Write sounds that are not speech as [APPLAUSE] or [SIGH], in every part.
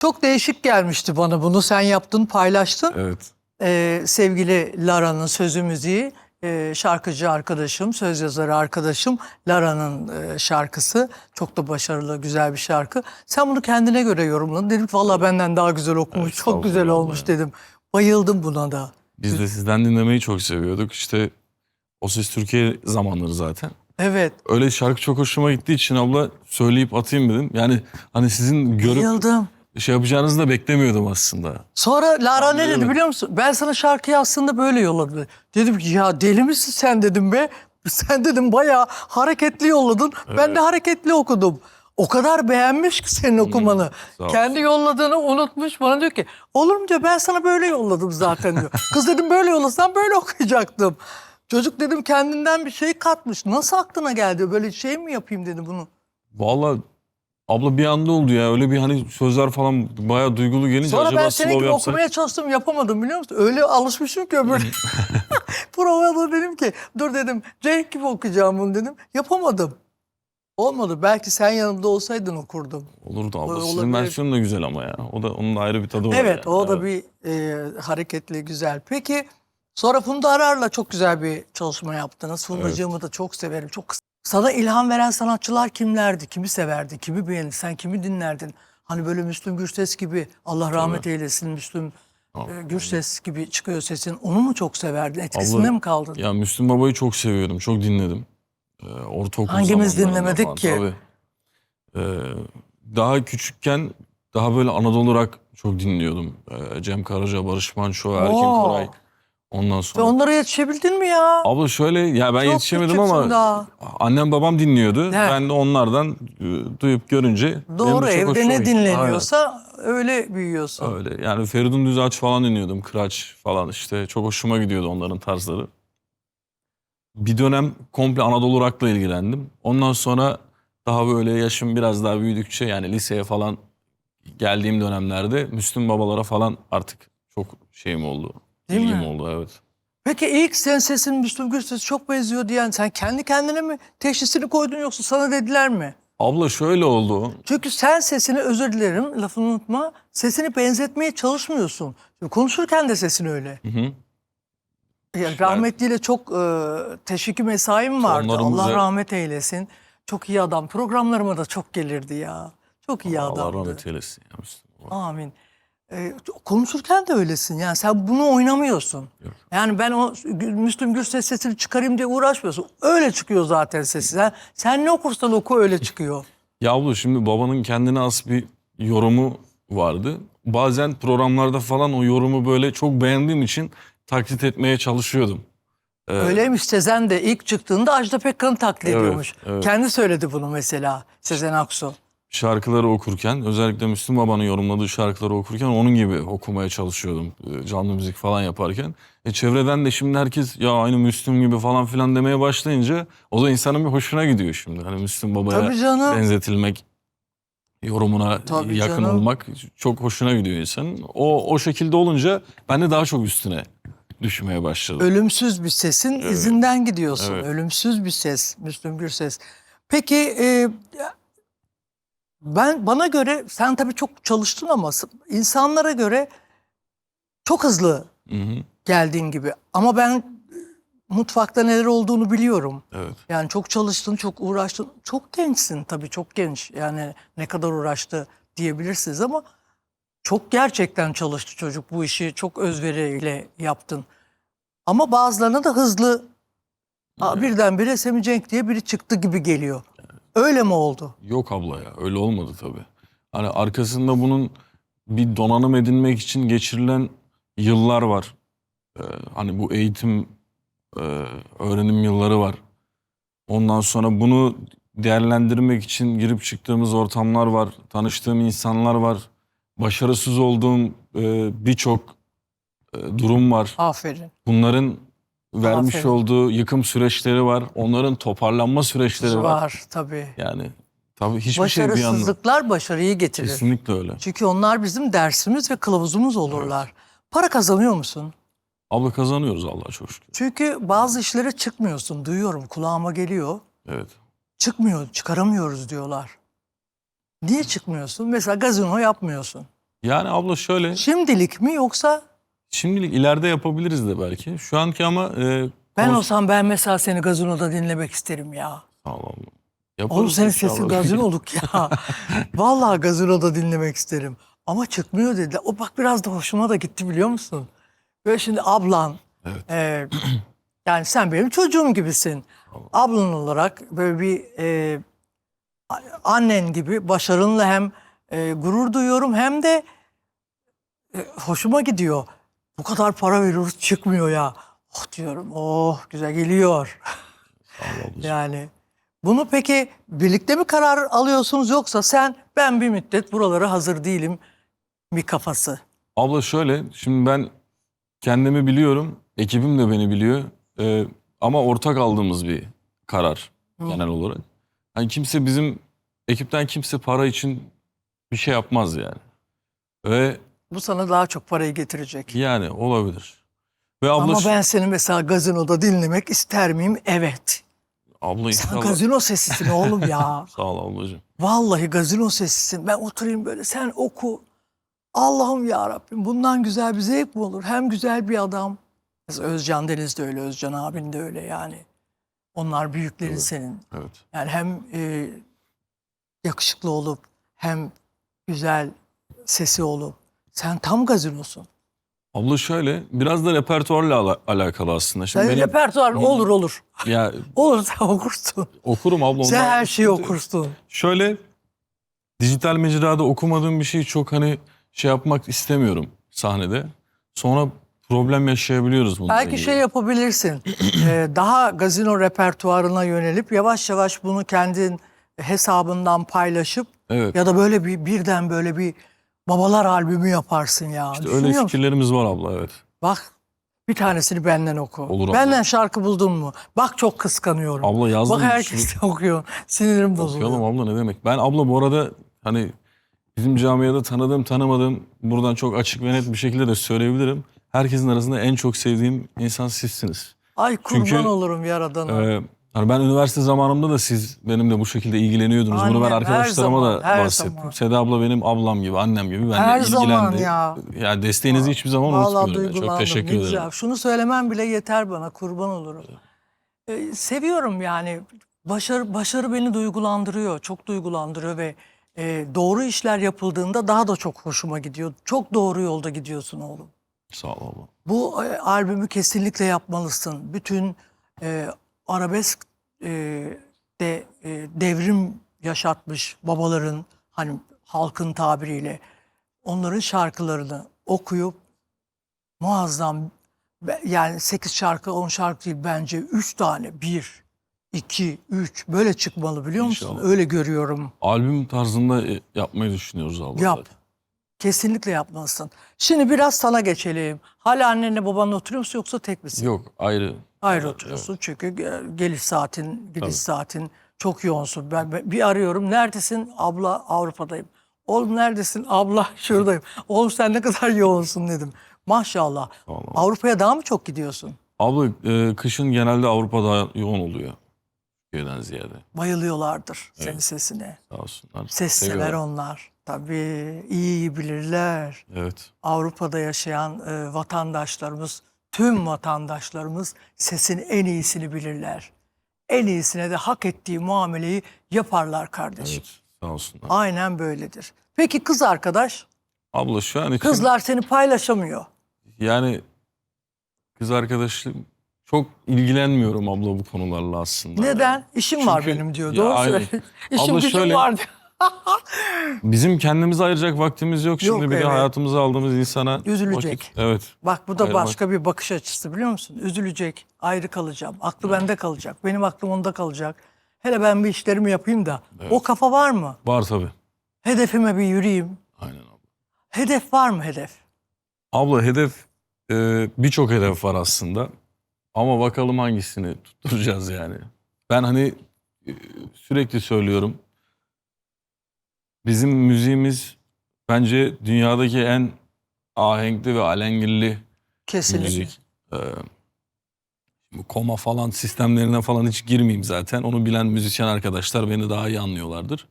Çok değişik gelmişti bana bunu. Sen yaptın, paylaştın. Evet. Ee, sevgili Lara'nın sözü müziği, e, şarkıcı arkadaşım, söz yazarı arkadaşım Lara'nın e, şarkısı. Çok da başarılı, güzel bir şarkı. Sen bunu kendine göre yorumladın. Dedim ki valla benden daha güzel okumuş, Evet, çok güzel olmuş ya. dedim. Bayıldım buna da. Biz de sizden dinlemeyi çok seviyorduk. İşte O Ses Türkiye zamanları zaten. Evet, Öyle şarkı çok hoşuma gittiği için abla söyleyip atayım dedim. Yani hani sizin görüp bayıldım. Şey yapacağınızı da beklemiyordum aslında. Sonra Lara ne dedi biliyor musun? Ben sana şarkıyı aslında böyle yolladım. Dedim ki ya deli misin sen dedim be. Sen dedim bayağı hareketli yolladın. Ben de hareketli okudum. O kadar beğenmiş ki senin okumanı. sağ. Kendi yolladığını unutmuş. Bana diyor ki olur mu diyor ben sana böyle yolladım zaten diyor. [LAUGHS] Kız dedim böyle yollasan böyle okuyacaktım. Çocuk dedim kendinden bir şey katmış. Nasıl aklına geldi böyle şey mi yapayım dedi bunu. Vallahi abla bir anda oldu ya. Öyle bir hani sözler falan bayağı duygulu gelince Sonra acaba ben slow senin gibi yapsak? okumaya çalıştım yapamadım biliyor musun? Öyle alışmışım ki öbür. [LAUGHS] [LAUGHS] Provada dedim ki dur dedim Cenk gibi okuyacağım bunu dedim. Yapamadım. Olmadı. Belki sen yanımda olsaydın okurdum. Olurdu abla. Olabilir. Sizin versiyonu da güzel ama ya. O da onun da ayrı bir tadı var. Evet yani. o da bir e, hareketli güzel. Peki sonra Funda Arar'la çok güzel bir çalışma yaptınız. Fundacığımı da çok severim. Çok sana ilham veren sanatçılar kimlerdi? Kimi severdi? Kimi beğendi? Sen kimi dinlerdin? Hani böyle Müslüm Gürses gibi Allah rahmet eylesin Müslüm e, Gürses gibi çıkıyor sesin. Onu mu çok severdin? Etkisinde Abla, mi kaldın? Ya Müslüm Baba'yı çok seviyordum. Çok dinledim. Ee, ortaokul Hangimiz zamanlarında dinlemedik falan, ki? Tabii. Ee, daha küçükken daha böyle Anadolu rock çok dinliyordum. Ee, Cem Karaca, Barış Manço, Erkin Oo. Koray. Ondan Ve sonra. onlara yetişebildin mi ya? Abla şöyle ya ben Çok yetişemedim küçüksün ama daha. annem babam dinliyordu. Evet. Ben de onlardan e, duyup görünce benim de Doğru çok evde hoşuma ne gitti. dinleniyorsa öyle büyüyorsun. Aynen. Öyle yani Feridun Düzağaç falan dinliyordum. Kıraç falan işte çok hoşuma gidiyordu onların tarzları. Bir dönem komple Anadolu Rock'la ilgilendim. Ondan sonra daha böyle yaşım biraz daha büyüdükçe yani liseye falan geldiğim dönemlerde Müslüm babalara falan artık çok şeyim oldu. Değil ilgim mi? oldu evet. Peki ilk sen sesin Müslüm Gürses çok benziyor diyen sen kendi kendine mi teşhisini koydun yoksa sana dediler mi? Abla şöyle oldu. Çünkü sen sesini özür dilerim lafını unutma sesini benzetmeye çalışmıyorsun. Şimdi konuşurken de sesin öyle. Hı hı. Yani rahmetliyle çok e, teşviki mesaim vardı. Tonlarımızı- Allah rahmet eylesin. Çok iyi adam. Programlarıma da çok gelirdi ya. Çok iyi Allah adamdı. rahmet eylesin. Ya Müslüm. Amin. Ee, konuşurken de öylesin. Yani sen bunu oynamıyorsun. Yok. Yani ben o Müslüm Gürses sesini çıkarayım diye uğraşmıyorsun. Öyle çıkıyor zaten sesi. Sen, sen ne okursan oku öyle çıkıyor. [LAUGHS] Ya abla şimdi babanın kendine has bir yorumu vardı. Bazen programlarda falan o yorumu böyle çok beğendiğim için taklit etmeye çalışıyordum. Ee, Öyleymiş Sezen de ilk çıktığında Ajda Pekkan'ı taklit Evet, ediyormuş. evet. Kendi söyledi bunu mesela Sezen Aksu. Şarkıları okurken özellikle Müslüm Baba'nın yorumladığı şarkıları okurken onun gibi okumaya çalışıyordum. Ee, Canlı müzik falan yaparken. E çevreden de şimdi herkes ya aynı Müslüm gibi falan filan demeye başlayınca o da insanın bir hoşuna gidiyor şimdi. Hani Müslüm Baba'ya benzetilmek, yorumuna Tabii yakın canım. olmak çok hoşuna gidiyor insanın. O o şekilde olunca ben de daha çok üstüne düşmeye başladım. Ölümsüz bir sesin izinden gidiyorsun. Evet. Ölümsüz bir ses Müslüm Gürses. Peki e, ben bana göre sen tabii çok çalıştın ama insanlara göre çok hızlı Hı hı, geldiğin gibi. Ama ben e, mutfakta neler olduğunu biliyorum. evet. Yani çok çalıştın, çok uğraştın. Çok gençsin tabii çok genç. Yani ne kadar uğraştı diyebilirsiniz ama çok gerçekten çalıştı çocuk bu işi. Çok özveriyle yaptın. Ama bazılarına da hızlı Aa, birdenbire Semih Cenk diye biri çıktı gibi geliyor. Öyle mi oldu? Yok abla ya öyle olmadı tabii. Hani arkasında bunun bir donanım edinmek için geçirilen yıllar var. Ee, hani bu eğitim, e, öğrenim yılları var. Ondan sonra bunu değerlendirmek için girip çıktığımız ortamlar var. Tanıştığım insanlar var. Başarısız olduğum e, birçok e, durum var. Aferin. Bunların vermiş Aferin. olduğu yıkım süreçleri var. Onların toparlanma süreçleri var. Var tabii. Yani tabii hiçbir şey bir anda. Başarısızlıklar başarıyı getirir. Kesinlikle öyle. Çünkü onlar bizim dersimiz ve kılavuzumuz olurlar. Para kazanıyor musun? Abla kazanıyoruz Allah'a çok şükür. Çünkü bazı işlere çıkmıyorsun. Duyuyorum kulağıma geliyor. Evet. Çıkmıyor, çıkaramıyoruz diyorlar. Niye çıkmıyorsun? Mesela gazino yapmıyorsun. Yani abla şöyle Şimdilik mi yoksa şimdilik ileride yapabiliriz de belki. Şu anki ama e, ben kons- olsam ben mesela seni gazinoda dinlemek isterim ya. Sağ ol abla. Yaparız Oğlum senin inşallah. sesin gazinoluk ya. [LAUGHS] Vallahi gazinoda dinlemek isterim. Ama çıkmıyor dediler. O bak biraz da hoşuma da gitti biliyor musun? Böyle şimdi ablan, Evet. e, yani sen benim çocuğum gibisin. Ablan olarak böyle bir e, a- annen gibi başarınla hem e, gurur duyuyorum hem de e, hoşuma gidiyor. Bu kadar para veriyoruz çıkmıyor ya. Oh diyorum oh güzel geliyor. Yani bunu peki birlikte mi karar alıyorsunuz yoksa sen ben bir müddet buralara hazır değilim mi kafası? Abla şöyle, şimdi ben kendimi biliyorum, ekibim de beni biliyor. Ee, ama ortak aldığımız bir karar genel olarak. Yani kimse bizim ekipten kimse para için bir şey yapmaz yani. Ve Bu sana daha çok parayı getirecek. yani olabilir. Ve abla, Ama ben seni mesela gazinoda dinlemek ister miyim? Evet. abla Sen inşallah. gazino sesisin oğlum ya. [LAUGHS] Sağ ol ablacığım. Vallahi gazino sesisin. Ben oturayım böyle sen oku. Allah'ım ya Rabbim bundan güzel bir zevk mi olur? Hem güzel bir adam. Mesela Özcan Deniz de öyle, Özcan abin de öyle yani. Onlar büyüklerin Evet. senin. Evet. Yani hem e, yakışıklı olup hem güzel sesi olup sen tam gazinosun. Abla şöyle, biraz da repertuarla ala- alakalı aslında. Şimdi Sen benim, repertuar olur olur. ya [LAUGHS] Olur sen okursun. okurum abla. Sen ondan her şeyi okursun. Şöyle dijital mecrada okumadığım bir şeyi çok hani şey yapmak istemiyorum sahnede. Sonra problem yaşayabiliyoruz bununla Belki ilgili. şey yapabilirsin. [CLEARS THROAT] Ee, daha gazino repertuarına yönelip yavaş yavaş bunu kendin hesabından paylaşıp Evet. ya da böyle bir birden böyle bir babalar albümü yaparsın ya. işte öyle musun? fikirlerimiz var abla evet. Bak bir tanesini benden oku. Olur abla. benden şarkı buldun mu? Bak çok kıskanıyorum. Abla yazdım. Bak herkes de [LAUGHS] okuyor. Sinirim bozuluyor. Okuyalım abla ne demek. Ben abla bu arada hani bizim camiada tanıdığım tanımadığım buradan çok açık ve net bir şekilde de söyleyebilirim. Herkesin arasında en çok sevdiğim insan sizsiniz. Ay kurban Çünkü, olurum yaradana. Ee, hani ben üniversite zamanımda da siz benimle bu şekilde ilgileniyordunuz. Bunu ben Annem, arkadaşlarıma zaman, da bahsettim. zaman. Seda abla benim ablam gibi, annem gibi. Benimle Her ilgilendi. zaman ya. Yani desteğinizi hiçbir zaman Vallahi unutmuyorum. yani. Çok teşekkür ederim. güzel. Şunu söylemem bile yeter bana. Kurban olurum. Ee, seviyorum yani. Başarı, başarı beni duygulandırıyor. Çok duygulandırıyor ve e, doğru işler yapıldığında daha da çok hoşuma gidiyor. Çok doğru yolda gidiyorsun oğlum. Sağ ol abla. Bu e, albümü kesinlikle yapmalısın. Bütün e, arabesk e, de e, devrim yaşatmış babaların hani halkın tabiriyle onların şarkılarını okuyup muazzam yani 8 şarkı 10 şarkı değil bence 3 tane 1 2 3 böyle çıkmalı biliyor musun? İnşallah. Öyle görüyorum. Albüm tarzında e, yapmayı düşünüyoruz abla. Yap. Kesinlikle yapmalısın. Şimdi biraz sana geçelim. Hala annenle babanla oturuyor musun yoksa tek misin? Yok ayrı. Ayrı Evet, oturuyorsun çünkü ge- geliş saatin, gidiş Tabii. saatin çok yoğunsun. Ben, ben bir arıyorum. Neredesin? Abla Avrupa'dayım. Oğlum neredesin? Abla [LAUGHS] şuradayım. Oğlum sen ne kadar yoğunsun dedim. Maşallah. Abla. Avrupa'ya daha mı çok gidiyorsun? Abla e, kışın genelde Avrupa'da yoğun oluyor. Türkiye'den ziyade. Bayılıyorlardır senin Evet. sesine. Sağ olsunlar. Ses sever onlar. Tabii iyi bilirler. Evet. Avrupa'da yaşayan e, vatandaşlarımız, tüm vatandaşlarımız sesin en iyisini bilirler. En iyisine de hak ettiği muameleyi yaparlar kardeşim. Evet. Sağ olsunlar. Aynen böyledir. Peki kız arkadaş? Abla şu an için Kızlar seni paylaşamıyor. yani kız arkadaşım çok ilgilenmiyorum abla bu konularla aslında. Neden? İşim var Çünkü- benim diyor. Doğru söyle. [LAUGHS] İşim Abla gücüm şöyle- var diyor. [LAUGHS] Bizim kendimize ayıracak vaktimiz yok. Şimdi Yok, bir de evet. hayatımıza aldığımız insana Üzülecek. vakit- Evet. Bak bu da Ayırmak. başka bir bakış açısı biliyor musun? Üzülecek, ayrı kalacağım. Aklı bende kalacak. Benim aklım onda kalacak. Hele ben bir işlerimi yapayım da. O kafa var mı? Var tabii. Hedefime bir yürüyeyim. Aynen abla. Hedef var mı hedef? Abla hedef e, birçok hedef var aslında. Ama bakalım hangisini tutturacağız yani. Ben hani e, sürekli söylüyorum. Bizim müziğimiz bence dünyadaki en ahenkli ve alengirli Kesinlikle. müzik. Ee, bu koma falan sistemlerine falan hiç girmeyeyim zaten. Onu bilen müzisyen arkadaşlar beni daha iyi anlıyorlardır.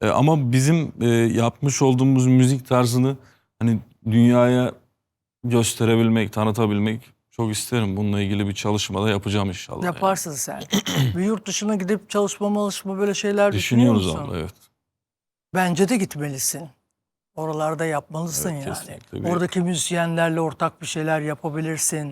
E, ama bizim e, yapmış olduğumuz müzik tarzını hani dünyaya gösterebilmek, tanıtabilmek çok isterim. Bununla ilgili bir çalışmada yapacağım inşallah. yani. Yaparsın sen. [CLEARS THROAT] bir yurt dışına gidip çalışma malışma böyle şeyler Düşünüyoruz düşünüyor musun? abla evet. Bence de gitmelisin. Oralarda yapmalısın Evet, yani. kesinlikle bir- Oradaki müzisyenlerle ortak bir şeyler yapabilirsin.